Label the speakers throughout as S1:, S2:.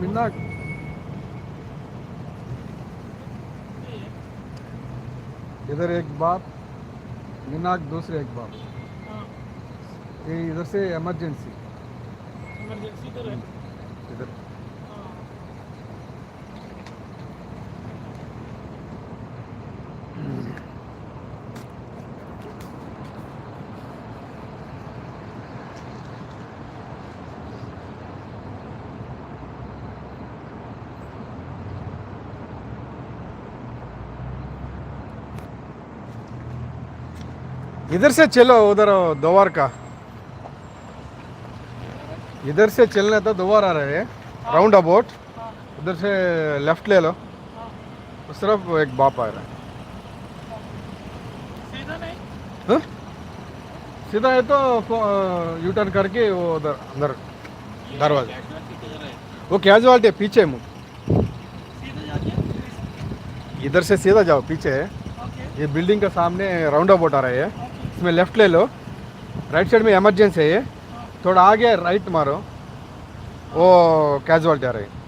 S1: मिन्नाक इधर एक बाप मिनाक दूसरे एक बाप।
S2: हाँ।
S1: ये इधर से इमरजेंसी
S2: इमरजेंसी तो
S1: इधर
S2: हाँ
S1: इधर से चलो उधर दोवार का। इधर से चलने तो दोबार आ रहे हैं। राउंड अबाउट
S2: हाँ
S1: उधर से लेफ़्ट ले लो।
S2: हाँ।
S1: उस तरफ़ एक बाप आ रहा है।
S2: सीधा नहीं?
S1: हाँ? सीधा है तो यू टर्न करके वो उधर अंदर दरवाज़ा।
S2: casualty किधर है।
S1: पीछे मुँह। इधर से सीधा जाओ पीछे है। ये बिल्डिंग के सामने राउंड अबाउट आ रही है। इसमें लेफ्ट ले लो राइट साइड में इमरजेंसी है ये थोड़ा आगे राइट मारो वो कैजुअलिटी आ रही है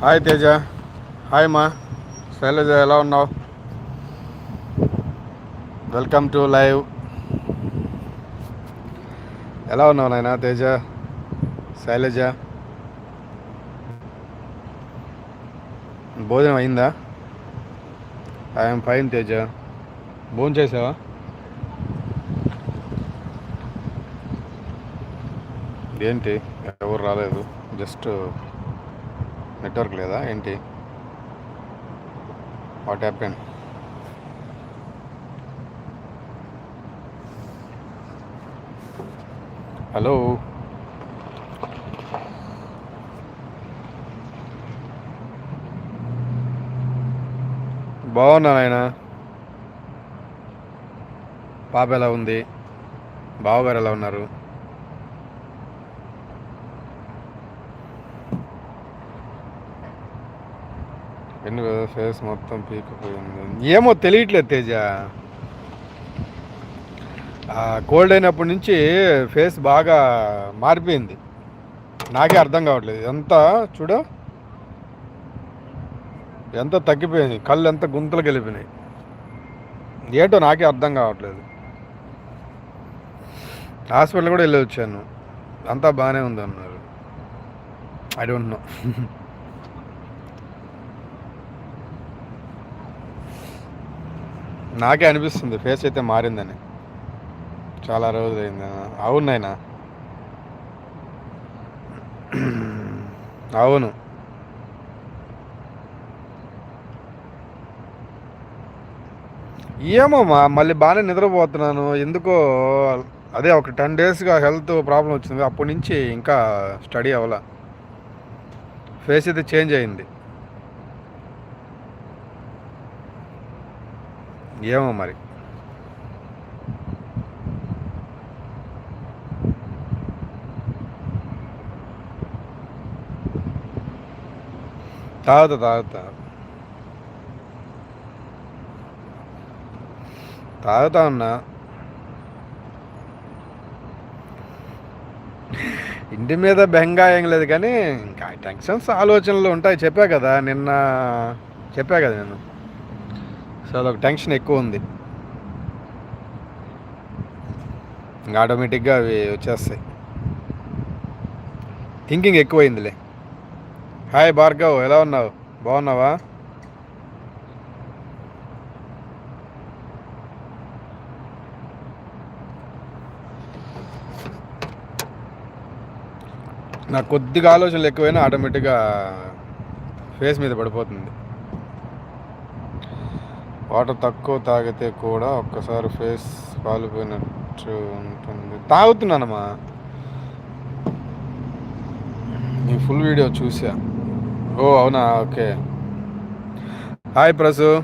S1: హాయ్ తేజ హాయ్ మా శైలజ ఎలా ఉన్నావు వెల్కమ్ టు లైవ్ ఎలా ఉన్నావు నాయన తేజ శైలజ భోజనం అయిందా? I'm fine Teja. భోజనం చేసావా? ఏంటి? ఎవరు రాలేదు. జస్ట్ నెట్వర్క్ లేదా? ఏంటి? వాట్ హ్యాపెన్ హలో బాగున్నా నాయన. పాప ఎలా ఉంది? బావగారు ఎలా ఉన్నారు? కదా ఫేస్ మొత్తం పీకపోయింది ఏమో తెలియట్లేదు తేజ. కోల్డ్ అయినప్పటి నుంచి ఫేస్ బాగా మారిపోయింది. నాకే అర్థం కావట్లేదు. ఎంత చూడు. ఎంత తగ్గిపోయింది కళ్ళు ఎంత గుంతలు గెలిపినాయి. ఏంటో నాకే అర్థం కావట్లేదు. హాస్పిటల్ కూడా వెళ్ళి వచ్చాను. అంతా బాగానే ఉంది అన్నారు. ఐ డోంట్ నో నాకే అనిపిస్తుంది ఫేస్ అయితే మారిందని. చాలా రోజులు అయింది అవును నాయనా. అవును. ఏమో మా మళ్ళీ బాగానే నిద్రపోతున్నాను. ఎందుకో అదే ఒక టెన్ డేస్గా హెల్త్ ప్రాబ్లం వచ్చింది. అప్పటి నుంచి ఇంకా స్టడీ అవ్వాల. ఫేస్ అయితే చేంజ్ అయింది. ఏమో మరి. తాగుతా తాగుతా. తాగుతా ఉన్నా. ఇంటి మీద బెంగా ఏం లేదు కానీ ఇంకా టెన్షన్స్ ఆలోచనలు ఉంటాయి. చెప్పా కదా నిన్న చెప్పా కదా నేను. సో అదొక టెన్షన్ ఎక్కువ ఉంది. ఇంకా ఆటోమేటిక్గా అవి వచ్చేస్తాయి. థింకింగ్ ఎక్కువైందిలే. హాయ్ భార్గవ్ ఎలా ఉన్నావు? బాగున్నావా? నాకు కొద్దిగా ఆలోచనలు ఎక్కువైనా ఆటోమేటిక్గా ఫేస్ మీద పడిపోతుంది. వాటర్ తక్కువ తాగితే కూడా ఒక్కసారి ఫేస్ పాలిపోయినట్టు ఉంటుంది. తాగుతున్నానమ్మా. నీ ఫుల్ వీడియో చూసా. ఓ అవునా? Okay. Hi Prasu.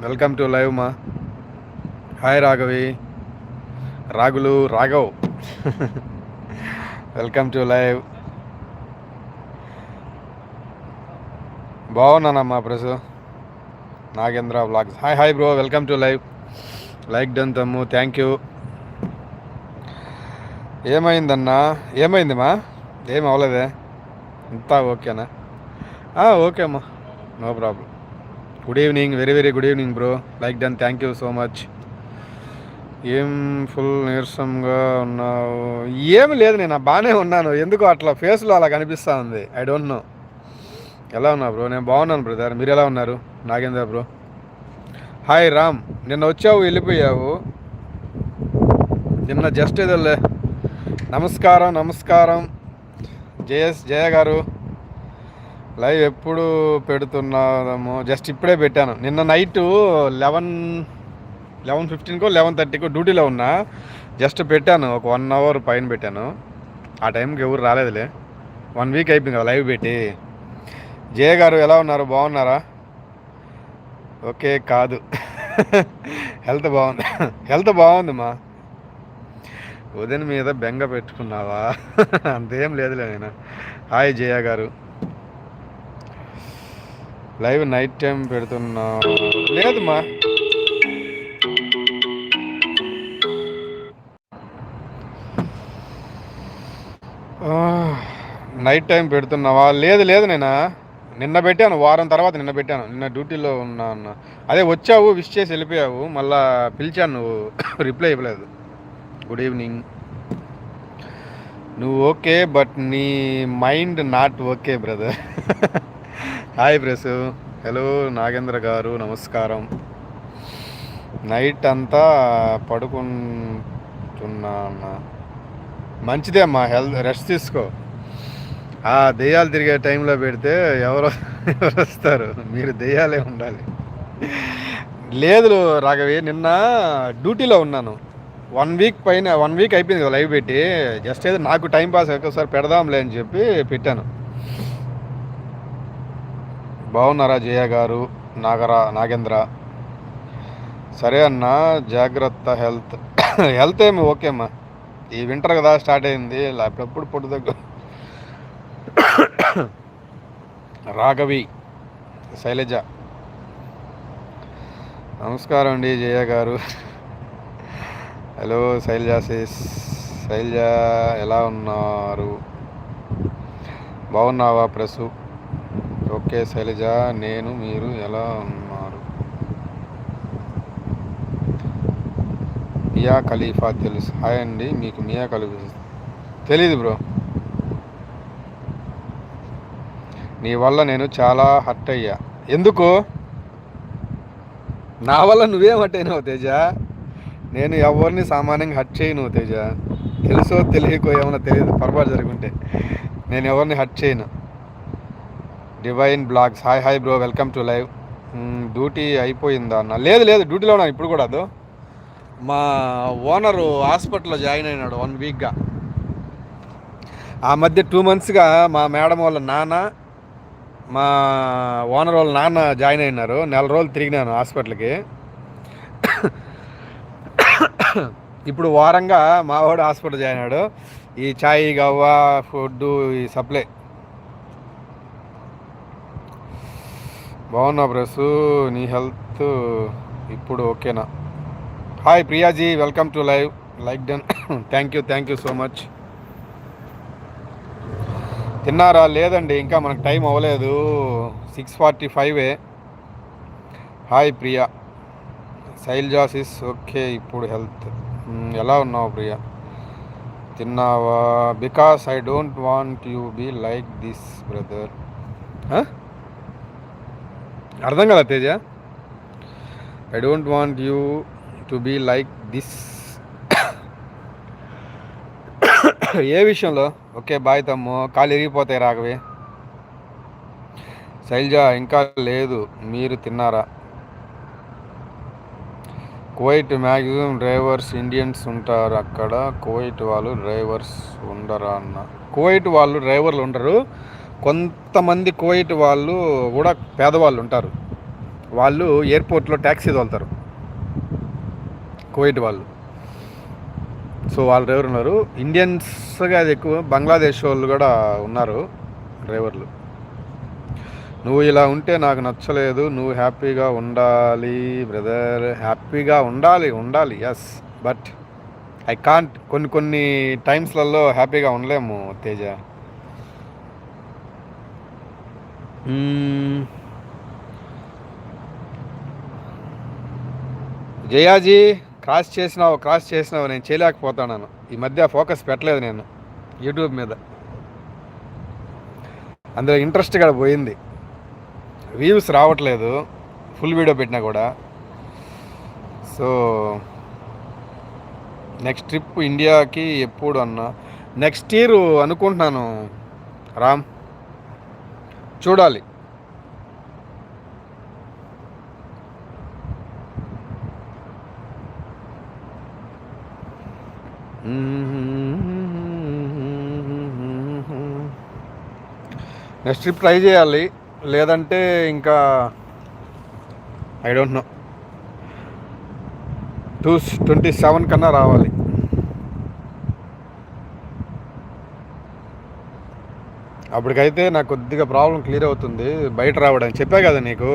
S1: Welcome to live మా. హాయ్ రాఘవి. రాగులు Raghav. Welcome to live బాగున్నానమ్మా Prasu Nagendra blogs hi hi bro welcome to live like done thumb. Thank you ఏమైందన్నా? ఏమైందిమా? ఏం అవ్వలేదే అంతా ఓకేనా? ఓకే అమ్మా. No problem good evening very very good evening bro like done thank you so much ఏం full నీరసంగా ఉన్నావు? ఏమి లేదు నేను బాగానే ఉన్నాను. ఎందుకు అట్లా ఫేస్లో అలా కనిపిస్తూ ఉంది? ఐ డోంట్ నో ఎలా ఉన్నావు బ్రో? నేను బాగున్నాను బ్రదర్. మీరు ఎలా ఉన్నారు? నాగేంద్ర బ్రో. హాయ్ రామ్. నిన్న వచ్చావు వెళ్ళిపోయావు. నిన్న జస్ట్ ఏదోలే నమస్కారం నమస్కారం. జయస్ జయ గారు. లైవ్ ఎప్పుడు పెడుతున్నాము? జస్ట్ ఇప్పుడే పెట్టాను. నిన్న నైటు లెవెన్ లెవెన్ ఫిఫ్టీన్కో లెవెన్ థర్టీకో డ్యూటీలో ఉన్నా జస్ట్ పెట్టాను ఒక వన్ అవర్ పైన పెట్టాను. ఆ టైంకి ఎవరు రాలేదులే. వన్ వీక్ అయిపోయింది కదా లైవ్ పెట్టి. జయ గారు ఎలా ఉన్నారు? బాగున్నారా? ఓకే కాదు. హెల్త్ బాగుంది. హెల్త్ బాగుంది మా ఉదయం మీద బెంగ పెట్టుకున్నావా? అంతేం లేదులే నేను. హాయ్ జయ గారు. లైవ్ నైట్ టైం పెడుతున్నా. లేదు మా నైట్ టైం పెడుతున్నావా? లేదు లేదు నేనా? నిన్న పెట్టాను వారం తర్వాత నిన్న పెట్టాను. నిన్న డ్యూటీలో ఉన్నా అన్న అదే వచ్చావు విష్ చేసి వెళ్ళిపోయావు. మళ్ళా పిలిచాను నువ్వు. రిప్లై ఇవ్వలేదు. గుడ్ ఈవినింగ్ నువ్వు ఓకే బట్ నీ mind not okay brother. Hi Prasu hello Nagendra garu. నమస్కారం. నైట్ అంతా పడుకుంటున్నా అన్న మంచిదే అమ్మా హెల్త్ రెస్ట్ తీసుకో. ఆ దెయ్యాలు తిరిగే టైంలో పెడితే ఎవరు ఎవరు వస్తారు? మీరు దెయ్యాలే ఉండాలి. లేదు రాఘవి నిన్న డ్యూటీలో ఉన్నాను. వన్ వీక్ పైన వన్ వీక్ అయిపోయింది కదా లైవ్ పెట్టి. జస్ట్ ఏదో నాకు టైం పాస్ ఒకసారి పెడదాంలే అని చెప్పి పెట్టాను. బాగున్నారా జయ గారు? నాగరా నాగేంద్ర? సరే అన్న జాగ్రత్త హెల్త్. హెల్త్ ఏమి ఓకే అమ్మా. ఈ వింటర్ కదా స్టార్ట్ అయింది. అప్పుడప్పుడు పొట్టు దగ్గర రాఘవి శైలజ. నమస్కారం అండి జయ గారు. హలో శైలజ సిస్ శైలజ ఎలా ఉన్నారు? బాగున్నావా ప్రసు? ఓకే శైలజ నేను మీరు ఎలా ఉన్నారు? మియా ఖలీఫా తెలుసు. హాయ్ అండి మీకు మియా ఖలీఫా తెలీదు బ్రో. నీ వల్ల నేను చాలా హర్ట్ అయ్యా. ఎందుకు? నా వల్ల నువ్వేం హర్ట్ అయినావు తేజ. నేను ఎవరిని సామాన్యంగా హర్ట్ చేయను తేజ. తెలుసో తెలియకో ఏమైనా తెలియదు పొరపాటు జరుగుంటే. నేను ఎవరిని హర్ట్ చేయను. Divine blogs. Hi hi bro welcome to live. Duty అయిపోయిందా అన్న? లేదు లేదు డ్యూటీలో ఉన్నాను ఇప్పుడు కూడా అదో. మా ఓనరు హాస్పిటల్లో జాయిన్ అయినాడు వన్ వీక్గా. ఆ మధ్య టూ మంత్స్గా మా మేడం వాళ్ళ నాన్న మా ఓనర్ వాళ్ళ నాన్న జాయిన్ అయినారు. నెల రోజులు తిరిగినాను హాస్పిటల్కి. ఇప్పుడు వారంగా మావాడు హాస్పిటల్ జాయిన్ అయ్యాడు. ఈ చాయ్ గవ్వ ఫుడ్ ఈ సప్లై. బాగున్నా బ్రసు? నీ హెల్త్ ఇప్పుడు ఓకేనా? Hi Priyaji welcome to live. Like done. Thank you thank you so much. తిన్నారా? లేదండి ఇంకా మనకు టైం అవ్వలేదు. సిక్స్ ఫార్టీ ఫైవే హాయ్ ప్రియా. శైల్జాసిస్ ఓకే ఇప్పుడు హెల్త్. ఎలా ఉన్నావు ప్రియా? తిన్నావా? Because I don't want you be like this brother. అర్థం కదా Teja? I don't want you to be like this. ఏ విషయంలో? ఓకే బాయ్ తమ్ము. కాలు ఇరిగిపోతాయి రాఘవి. శైలజ ఇంకా లేదు. మీరు తిన్నారా? కువైట్ మ్యాక్సిమం డ్రైవర్స్ ఇండియన్స్ ఉంటారు అక్కడ. కువైట్ వాళ్ళు డ్రైవర్స్ ఉండరా అన్న? కువైట్ వాళ్ళు డ్రైవర్లు ఉండరు. కొంతమంది కువైట్ వాళ్ళు కూడా పేదవాళ్ళు ఉంటారు. వాళ్ళు ఎయిర్పోర్ట్లో ట్యాక్సీ తోలుతారు. కువైట్ వాళ్ళు. సో వాళ్ళ డ్రైవర్ ఉన్నారు. ఇండియన్స్గా అది ఎక్కువ బంగ్లాదేశ్ వాళ్ళు కూడా ఉన్నారు డ్రైవర్లు. నువ్వు ఇలా ఉంటే నాకు నచ్చలేదు నువ్వు హ్యాపీగా ఉండాలి బ్రదర్. హ్యాపీగా ఉండాలి ఉండాలి ఎస్ బట్ ఐ కాంట్ కొన్ని కొన్ని టైమ్స్లలో హ్యాపీగా ఉండలేము తేజ. జయాజీ క్రాస్ చేసినావు క్రాస్ చేసినావు నేను చేయలేకపోతున్నాను. ఈ మధ్య ఫోకస్ పెట్టలేదు నేను యూట్యూబ్ మీద. అందులో ఇంట్రెస్ట్ కూడా పోయింది. వ్యూస్ రావట్లేదు ఫుల్ వీడియో పెట్టినా కూడా. సో నెక్స్ట్ ట్రిప్ ఇండియాకి ఎప్పుడు అన్నా. నెక్స్ట్ ఇయర్ అనుకుంటున్నాను రామ్. చూడాలి. నెక్స్ట్ ట్రిప్ ట్రై చేయాలి. లేదంటే ఇంకా I don't know. Two twenty seven కన్నా రావాలి. అప్పటికైతే నాకు కొద్దిగా ప్రాబ్లం క్లియర్ అవుతుంది. బయట రావడానికి చెప్పా కదా నీకు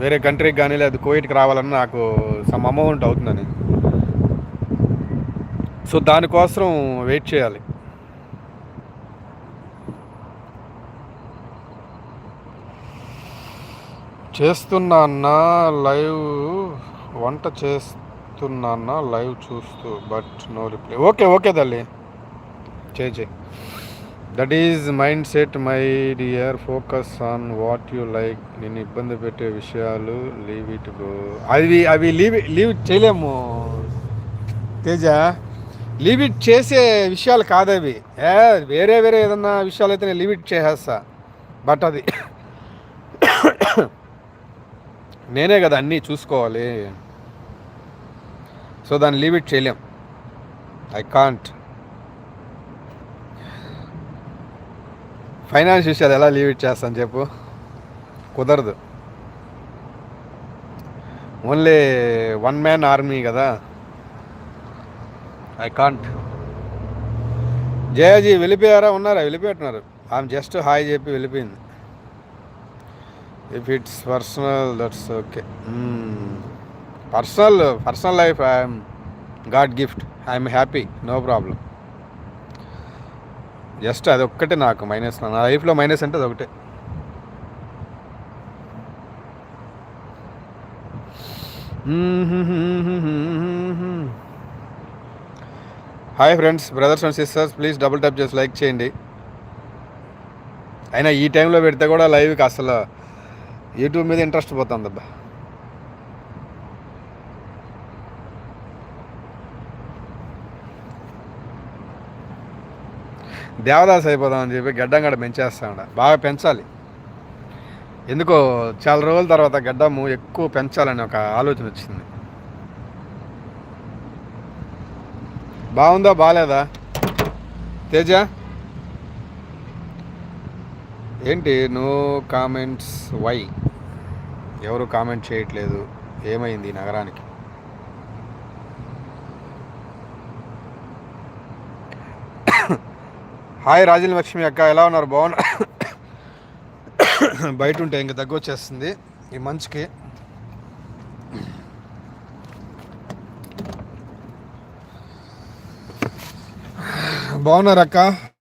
S1: వేరే కంట్రీకి కానీ లేదా కోవిడ్కి రావాలని నాకు సమ్ అమౌంట్ అవుతుందని. సో దానికోసం వెయిట్ చేయాలి. చేస్తున్నా అన్న లైవ్ వంట చేస్తున్నా అన్న లైవ్ చూస్తూ but no reply. Okay okay తల్లి. చేయి చేయి. That is mindset my dear focus on what you like నేను ఇబ్బంది పెట్టే విషయాలు లీవ్ ఇట్ గో అవి అవి లీవ్ లీవ్ చేయలేము. తేజ లిమిట్ చేసే విషయాలు కాదవి. ఏ వేరే వేరే ఏదన్నా విషయాలు అయితే నేను లిమిట్ చేసేస్తా. బట్ అది నేనే కదా అన్నీ చూసుకోవాలి. సో దాన్ని లిమిట్ చేయలేం. I can't. ఫైనాన్స్ విషయాలు ఎలా లిమిట్ చేస్తాను చెప్పు? కుదరదు. ఓన్లీ వన్ మ్యాన్ ఆర్మీ కదా. ఐ కాంట్ జయాజీ వెళ్ళిపోయారా? ఉన్నారా? వెళ్ళిపోతున్నారు ఆమె జస్ట్ హాయ్ చెప్పి వెళ్ళిపోయింది. If it's personal that's okay personal personal life I'm God gift I'm happy no problem just అది ఒక్కటే నాకు మైనస్ నా లైఫ్లో మైనస్ అంటే అది ఒకటే. Hmm, hmm, hmm, hi friends brothers and sisters please double tap చేసి లైక్ చేయండి. అయినా ఈ టైంలో పెడితే కూడా లైవ్కి అసలు యూట్యూబ్ మీద ఇంట్రెస్ట్ పోతుంది అబ్బా. దేవదాస్ అయిపోదామని చెప్పి గడ్డం గడ పెంచేస్తాడ. బాగా పెంచాలి. ఎందుకో చాలా రోజుల తర్వాత గడ్డము ఎక్కువ పెంచాలని ఒక ఆలోచన వచ్చింది. బాగుందా బాగాలేదా? తేజ? ఏంటి నో కామెంట్స్? వై? ఎవరు కామెంట్ చేయట్లేదు? ఏమైంది ఈ నగరానికి? హాయ్ రాజన్ లక్ష్మి అక్క ఎలా ఉన్నారు? బాగున్నా బయట ఉంటే ఇంక దగ్గు వచ్చేస్తుంది ఈ మంచుకి. బాగున్నారు అక్క?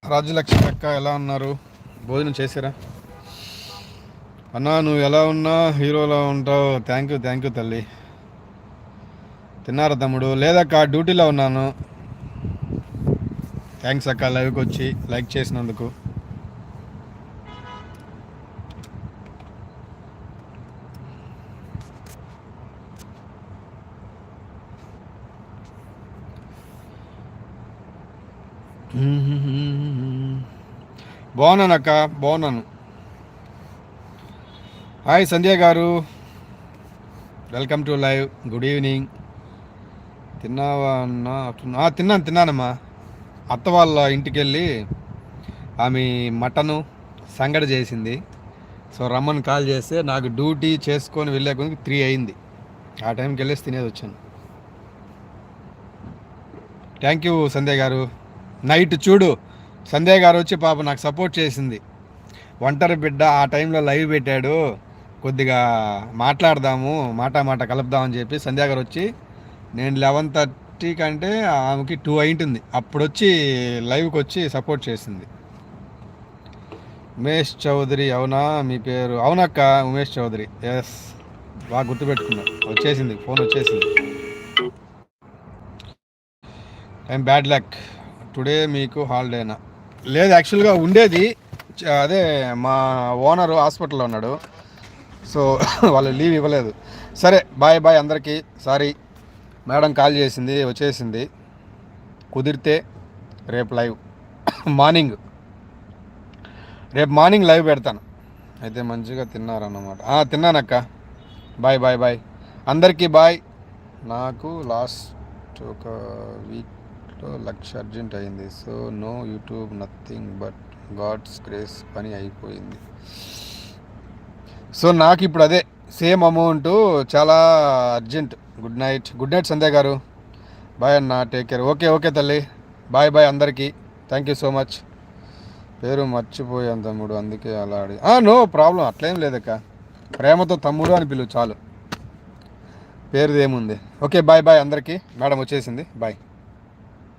S1: రాజ్యలక్ష్మి అక్క ఎలా ఉన్నారు? భోజనం చేసారా అన్నా నువ్వు ఎలా ఉన్నా హీరోలా ఉంటావు. థ్యాంక్ యూ థ్యాంక్ యూ తల్లి. తిన్నారా తమ్ముడు? లేదక్క డ్యూటీలో ఉన్నాను. థ్యాంక్స్ అక్క లైవ్కి వచ్చి లైక్ చేసినందుకు. బాగున్నాను అక్క బాగున్నాను. Hi Sandhya garu. Welcome to live. Good evening. తిన్నావా అన్నా? తిన్నాను తిన్నానమ్మా. అత్త వాళ్ళ ఇంటికి వెళ్ళి ఆమె మటను సంగడి చేసింది. సో రమ్మని కాల్ చేస్తే నాకు డ్యూటీ చేసుకొని వెళ్ళే కొద్దికి త్రీ అయింది. ఆ టైంకి వెళ్ళేసి తినేది వచ్చాను. థ్యాంక్ యూ సంధ్య గారు. నైట్ చూడు. సంధ్య గారు వచ్చి పాప నాకు సపోర్ట్ చేసింది. ఒంటరి బిడ్డ ఆ టైంలో లైవ్ పెట్టాడు. కొద్దిగా మాట్లాడదాము మాట మాట కలుపుదామని చెప్పి సంధ్య గారు వచ్చి నేను లెవెన్ థర్టీ థర్టీ కంటే ఆమెకి టూ అయింటుంది. అప్పుడు వచ్చి లైవ్కి వచ్చి సపోర్ట్ చేసింది. ఉమేష్ చౌదరి అవునా? మీ పేరు? అవునక్క ఉమేష్ చౌదరి. ఎస్ బాగా గుర్తుపెట్టుకున్నా. వచ్చేసింది ఫోన్ వచ్చేసింది. ఐమ్ బ్యాడ్ లక్ టుడే మీకు హాలిడేనా? లేదు యాక్చువల్గా ఉండేది చ- అదే మా ఓనరు హాస్పిటల్లో ఉన్నాడు. సో వాళ్ళు లీవ్ ఇవ్వలేదు. సరే బాయ్ బాయ్ అందరికీ. సారీ మేడం కాల్ చేసింది వచ్చేసింది. కుదిరితే రేపు లైవ్. మార్నింగ్. రేపు మార్నింగ్ లైవ్ పెడతాను. అయితే మంచిగా తిన్నారన్నమాట. తిన్నానక్క. Bye bye bye. అందరికీ బాయ్. నాకు లాస్ట్ ఒక వీక్ వీక్లో లక్ష అర్జెంట్ అయింది. So no YouTube nothing but god's grace పని అయిపోయింది. సో నాకు ఇప్పుడు అదే సేమ్ అమౌంట్ చాలా urgent. Good night. Good night Sandhya garu. Bye అన్న టేక్ కేర్. ఓకే ఓకే తల్లి. బాయ్ బాయ్ అందరికీ. Thank you so much. పేరు మర్చిపోయాను తమ్ముడు అందుకే అలా అడిగి. నో ప్రాబ్లం అట్లేం లేదక్క. ప్రేమతో తమ్ముడు అని పిలువు చాలు. పేరుది ఏముంది? ఓకే బాయ్ బాయ్ అందరికీ. మేడం వచ్చేసింది. బాయ్.